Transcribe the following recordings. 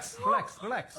Relax relax relax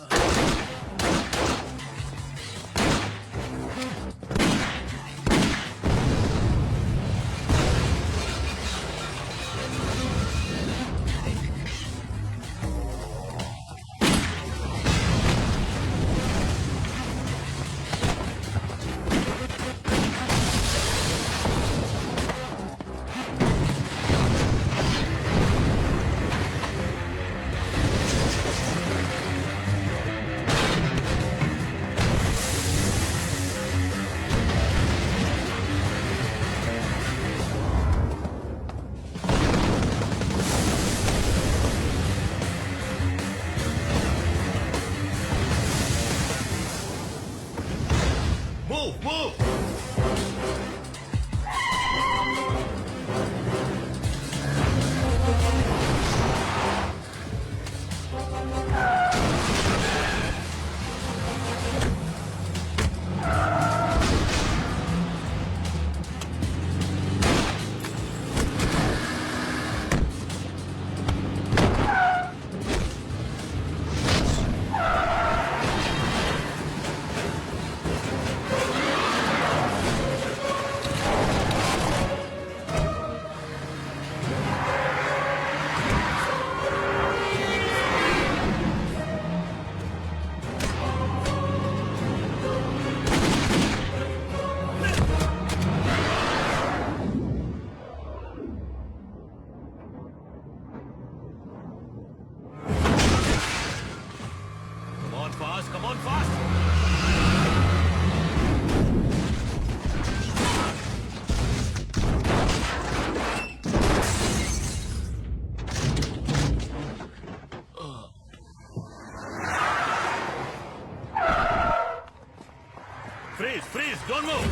don't move.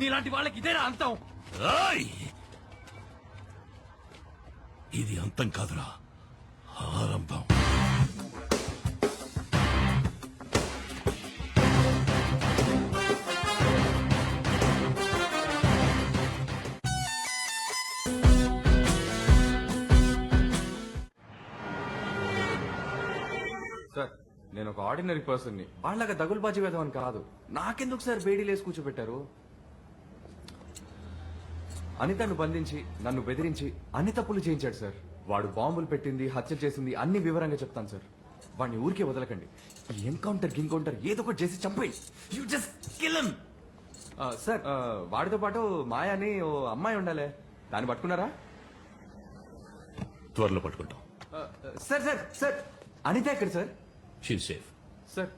నీలాంటి వాళ్ళకి ఇదేనా అంతం! ఇది అంతం కాదురా ఆరంభం ఒక ఆర్డినరీ పర్సన్ని. వాళ్ళగా దగులుబాజీ వేద్దామని కాదు. నాకెందుకు సార్ బేడీలేసి కూర్చోబెట్టారు? అనితను బంధించి నన్ను బెదిరించి అన్ని తప్పులు చేయించాడు సార్. వాడు బాంబులు పెట్టింది హత్య చేసింది అన్ని వివరంగా చెప్తాను సార్. వాడిని ఊరికే వదలకండి. ఈ ఎన్కౌంటర్ గిన్కౌంటర్ ఏదో ఒకటి చేసి చంపేయి. యూ జస్ట్ కిల్ సార్ వాడితో పాటు మాయా అని ఓ అమ్మాయి ఉండాలి. దాన్ని పట్టుకున్నారా? త్వరలో పట్టుకుంటాం. ఆ, సార్ సార్ సార్. అనిత ఎక్కడ సార్? షీ సేఫ్ సార్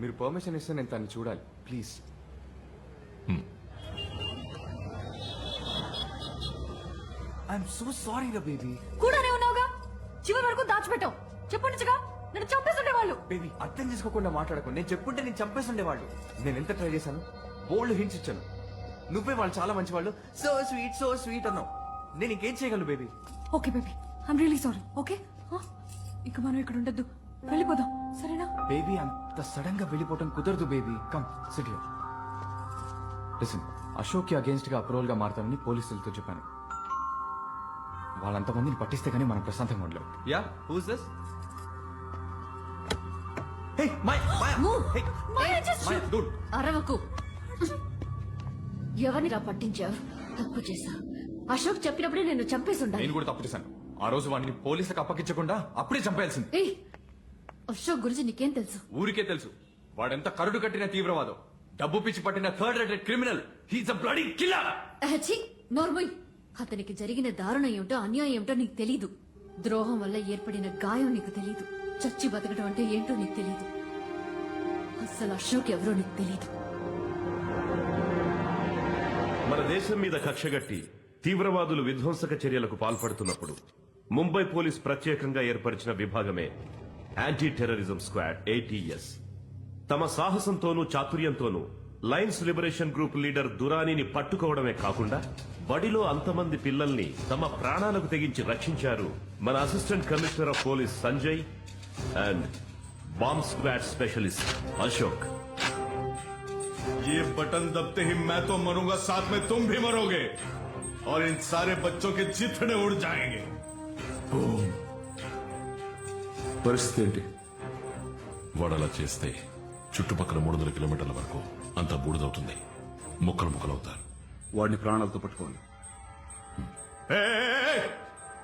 మీరు పర్మిషన్ ఇస్తే నేను తను చూడాలి. ప్లీజ్ ఐఎమ్ సో సారీ రా బేబీ కూడానే ఉన్నావుగా? చివరి వరకు దాచిపెట్టావు. చెప్పండిగా నన్ను చంపేస్తుండే వాళ్ళు బేబీ అర్థం చేసుకోకుండా మాట్లాడకు. నేను చెప్పుంటే నేను చంపేస్తుండేవాళ్ళు. నేను ఎంత ట్రై చేశాను? బోల్డ్ హింట్స్ ఇచ్చాను. నువ్వే వాళ్ళు చాలా మంచి వాళ్ళు సో స్వీట్ సో స్వీట్ అన్నావు. నేను ఇంకేం చేయగలను baby okay baby I'm really sorry okay ఇక మనం ఇక్కడ ఉండొద్దు. వెళ్ళిపోదాం. సరేనా? బేబీ అంత సడన్గా వెళ్ళిపోవటం కుదరదు బేబీ. కమ్ సిటీ లిసన్ అశోక్కి అగేన్స్ట్గా అప్రూవల్గా మారుతానని పోలీసులతో చెప్పాను. వాళ్ళంతమందిని పట్టిస్తే గానీ మనం ప్రశాంతంగా ఉండలేం. Yeah who's this hey my my Move. Hey Maya, just my shoot. Dude అరవకు. ఎవరిని రా పట్టించావు? తప్పు చేశా. అశోక్ చెప్పినప్పుడే నేను చంపేసి ఉండాలి. నేను కూడా తప్పు చేశాను. ఆ రోజు వాడిని పోలీసులకు అప్పగించకుండా అప్పుడే చంపేయాల్సింది. ఏయ్ అశోక్ గురించి నీకేం తెలుసు? ఊరికే తెలుసు. వాడెంత కరుడు కట్టిన తీవ్రవాదం. డబ్బు పిచ్చి పట్టిన third rated criminal. He's a bloody killer అహచి నోర్మోయ్ అతనికి జరిగిన దారుణం ఏమిటో అన్యాయం ఏమిటో నీకు తెలీదు. ద్రోహం వల్ల ఏర్పడిన గాయం నీకు తెలీదు. చచ్చి బతకడం అంటే ఏంటో నీకు తెలీదు. అస్సలు అశోక్ ఎవరో నీకు తెలీదు. మన దేశం మీద కక్షగట్టి తీవ్రవాదులు విధ్వంసక చర్యలకు పాల్పడుతున్నప్పుడు ముంబై పోలీస్ ప్రత్యేకంగా ఏర్పరిచిన విభాగమే యాంటీ టెర్రరిజం స్క్వాడ్ ఏటీఎస్ తమ సాహసంతోనూ చాతుర్యంతోనూ లయన్స్ లిబరేషన్ గ్రూప్ లీడర్ దురానీని పట్టుకోవడమే కాకుండా బడిలో అంతమంది పిల్లల్ని తమ ప్రాణాలకు తెగించి రక్షించారు మన assistant commissioner of police Sanjay and bomb squad specialist Ashok ये बटन दबते ही मैं तो मरूंगा साथ में तुम भी मरोगे और इन सारे बच्चों के चिथड़े उड़ जाएंगे పరిస్థితి ఏంటి వాడు అలా చేస్తే చుట్టుపక్కల మూడు వందల కిలోమీటర్ల వరకు అంతా బూడిదవుతుంది ముక్కలు ముక్కలవుతారు వాడిని ప్రాణాలతో పట్టుకోండి ए, ए, ए,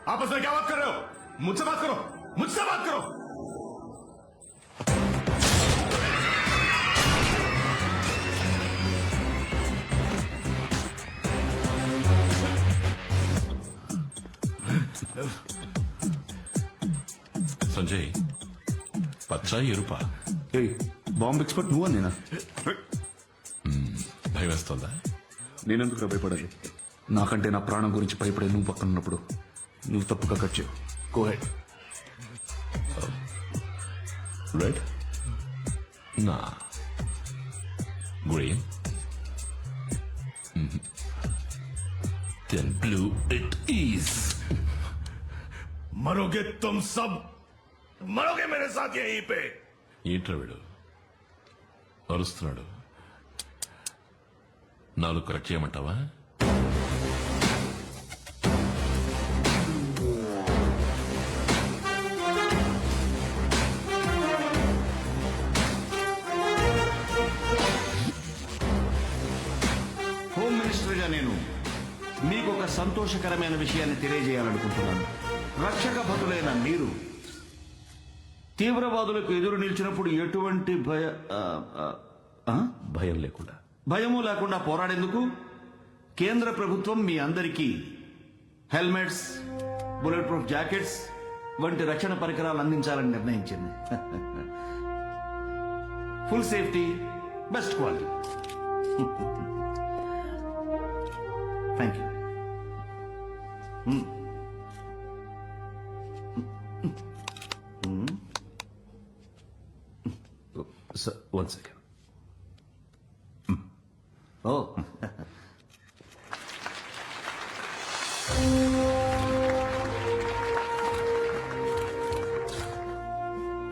आपस में क्या बात कर रहे हो मुझसे बात करो मुझसे बात करो సంజయ్ పచ్చా ఎరుపా ఏయ్ బాంబ్ ఎక్స్పర్ట్ నువ్వా నేనా భయం వేస్తుందా నేనెందుకు భయపడాలి నాకంటే నా ప్రాణం గురించి భయపడే నువ్వు పక్కన ఉన్నప్పుడు నువ్వు తప్పుగా కట్ చేయవు గో హెడ్ రెడ్ నా green then blue it is मरोगे तुम सब మరొకే మేరే సాథ్ యహీ ఏంట్రా వీడు? అరుస్తున్నాడు. నాలుగు కరెక్ట్ చేయమంటావా? హోమ్ నేను మీకు ఒక సంతోషకరమైన విషయాన్ని తెలియజేయాలనుకుంటున్నాను. రక్షక భటులైన మీరు తీవ్రవాదులకు ఎదురు నిలిచినప్పుడు ఎటువంటి భయ? భయం లేకుండా. భయము లేకుండా పోరాడేందుకు? కేంద్ర ప్రభుత్వం మీ అందరికీ హెల్మెట్స్ బుల్లెట్ ప్రూఫ్ జాకెట్స్ వంటి రక్షణ పరికరాలు అందించాలని నిర్ణయించింది. Full safety best quality. Thank you one second oh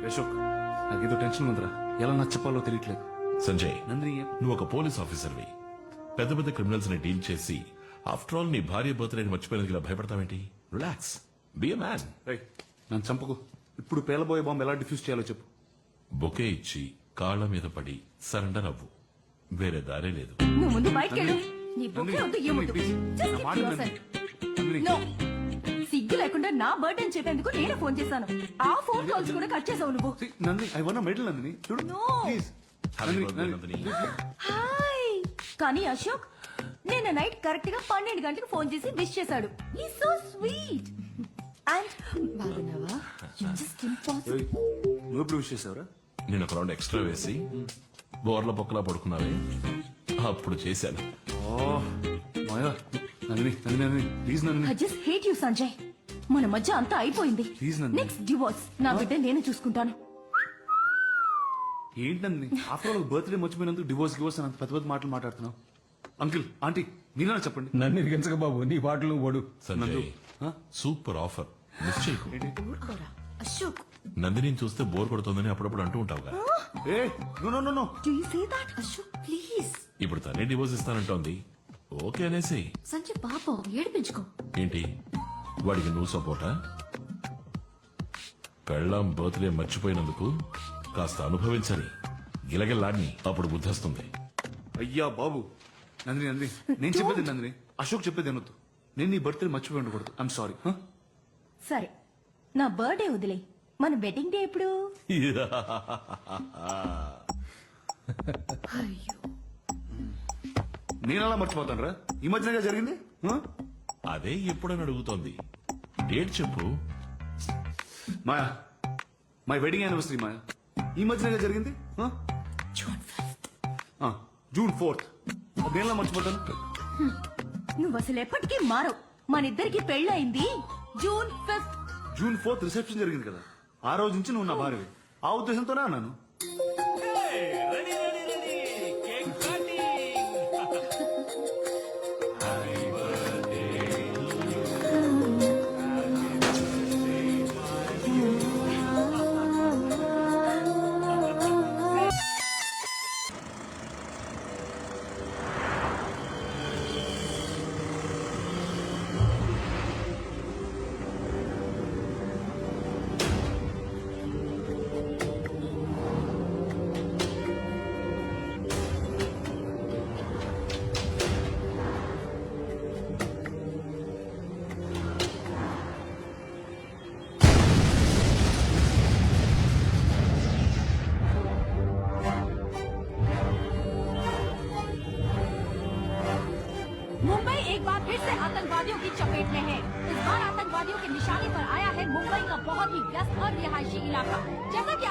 Ashok నాకేదో టెన్షన్ ఉందిరా. ఎలా నచ్చపాలో తెలియట్లేదు. సంజయ్ నందిని నువ్వు ఒక పోలీస్ ఆఫీసర్వి. పెద్ద పెద్ద క్రిమినల్స్ని డీల్ చేసి ఆఫ్టర్ ఆల్ నీ భార్య బర్త్డే మర్చిపోయినందుకు ఇలా భయపడతావేంటి? రిలాక్స్. Be a man. రేయ్, నన్ను చంపకు. ఇప్పుడు పేలబోయే బాంబు ఎలా డిఫ్యూజ్ చేయాలో చెప్పు. బొకే ఇచ్చి కాళ్ళ మీద పడి సరెండర్ అవ్వు వేరే దారే లేదు. నువ్వు ముందు బయటకెళ్ళు నీ బుక్ వద్దు ఏమొద్దు please. Just నా keep మాట to వినండి. yourself. నందిని, No. సిగ్గు లేకుండా నా బర్త్డే అని చెప్పేందుకు నేనే ఫోన్ చేశాను. ఆ ఫోన్ కాల్స్ కూడా కట్ చేసావు నువ్వు. Nandini I won medal Nandini. చూడు No. ప్లీజ్. హాయ్ కానీ అశోక్ నిన్న నైట్ కరెక్ట్గా పన్నెండు గంటలకు ఫోన్ చేసి విష్ చేశాడు. ఈ సో స్వీట్ అండ్ బాగున్నావా? జస్ట్ ఇంపాసిబుల్ నువ్వు ఎప్పుడు విష్ చేసావురా? నేను ఒక రౌండ్ ఎక్స్ట్రా వేసి బోర్ల పొక్కలా పడుకున్నావే? అప్పుడు చేశాను. ఓ Maya Nandini Nandini Nandini please Nandini. I just hate you Sanjay మన మధ్య అంతా అయిపోయింది. Please, Nandini. నెక్స్ట్ డివోర్స్ నా బిడ్డ నేను చూసుకుంటాను. ఏంటి నందిని? ఆఫ్టర్ ఆల్ బర్త్డే మర్చిపోయినందుకు డివోర్స్ డివోర్స్ అని అంత పెద్ద పెద్ద మాటలు మాట్లాడుతున్నావు. అంకిల్ ఆంటీ మీరైనా చెప్పండి? నన్ను ఇరిగించక బాబు నీ పాటలు ఓడు సంజయ్ ఆ? Super offer. మిస్ చేయకు. ఊరుకోరా. అశోక్ నందిని చూస్తే బోర్ కొడుతుందని అప్పుడప్పుడు అంటూ ఉంటావుగా. ఏ no no no no. Do you say that Ashok please ఇప్పుడు తనే డివోర్స్ ఇస్తానంటోంది. ఓకే అనేసి. సంజయ్ పాపం ఏడిపించుకో. ఏంటి? వాడికి నువ్వు సపోర్టా? పెళ్ళాం బర్త్డే మర్చిపోయినందుకు కాస్త అనుభవించని గిలగిల్లాడిని అప్పుడు బుద్ధొస్తుంది అయ్యా బాబు. నందిని నందిని. నేను చెప్పేది నందిని. అశోక్ చెప్పేది అనొద్దు. నేను నీ బర్త్డే మర్చిపోయి ఉండకూడదు. ఐఎమ్ సారీ సరే. నా బర్త్డే వదిలే మన వెడ్డింగ్ డే ఎప్పుడు? అయ్యో. నేను అలా మర్చిపోతాను రా ఈ మధ్యనగా జరిగింది? అదే ఎప్పుడని అడుగుతోంది. డేట్ చెప్పు. Maya my wedding anniversary Maya. ఈ మధ్యనగా జరిగింది? ఆ, జూన్ ఫోర్త్ దేనిలా మర్చిపోతాను? నువ్వు అసలు ఎప్పటికీ మారవు. మన ఇద్దరికి పెళ్ళయింది June fifth June fourth reception జరిగింది కదా. ఆ రోజు నుంచి నువ్వు నా భార్యవి. ఆ ఉద్దేశంతోనే అన్నాను.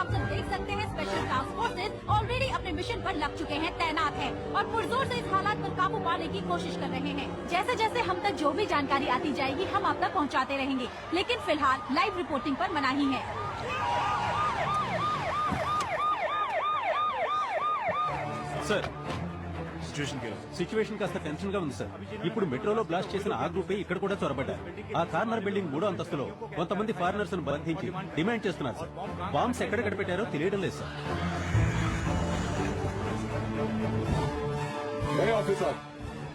आप सब देख सकते हैं स्पेशल टास्क फोर्सेज ऑलरेडी अपने मिशन पर लग चुके हैं, तैनात हैं और पुरजोर से इस हालात पर काबू पाने की कोशिश कर रहे हैं। जैसे जैसे हम तक जो भी जानकारी आती जाएगी, हम आप तक पहुँचाते रहेंगे, लेकिन फ़िलहाल लाइव रिपोर्टिंग आरोप मनाही है సార్ సిచ్యువేషన్ సిచ్యువేషన్ కాస్త టెన్షన్ గా ఉంది సార్ ఇప్పుడు మెట్రోలో బ్లాస్ట్ చేసిన ఆ గ్రూపే ఇక్కడ కూడా చొరబడ్డారు ఆ కార్నర్ బిల్డింగ్ మూడో అంతస్తులో కొంతమంది ఫారినర్స్ ను బంధించి డిమాండ్ చేస్తున్నారు సార్ బాంబ్స్ ఎక్కడెక్కడ పెట్టారో తెలియడం లేదు సార్ ऑफिसर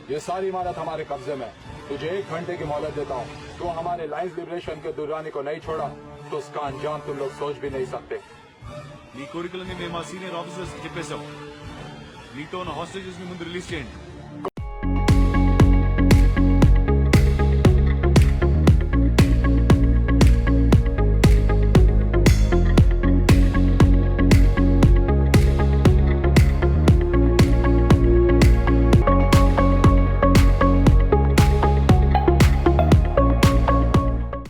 ये सारी इमारत हमारे कब्जे में तुझे एक घंटे की मोहलत देता हूँ तू हमारे लाइन्स लिबरेशन के दुर्रानी को नहीं छोड़ा तो उसका अंजाम तुम लोग सोच भी नहीं सकते నీ కోరికలని మేము మా సీనియర్ ఆఫీసర్స్ చెప్పేశాం నీతో ఉన్న హాస్టేజెస్ని ముందు రిలీజ్ చేయండి.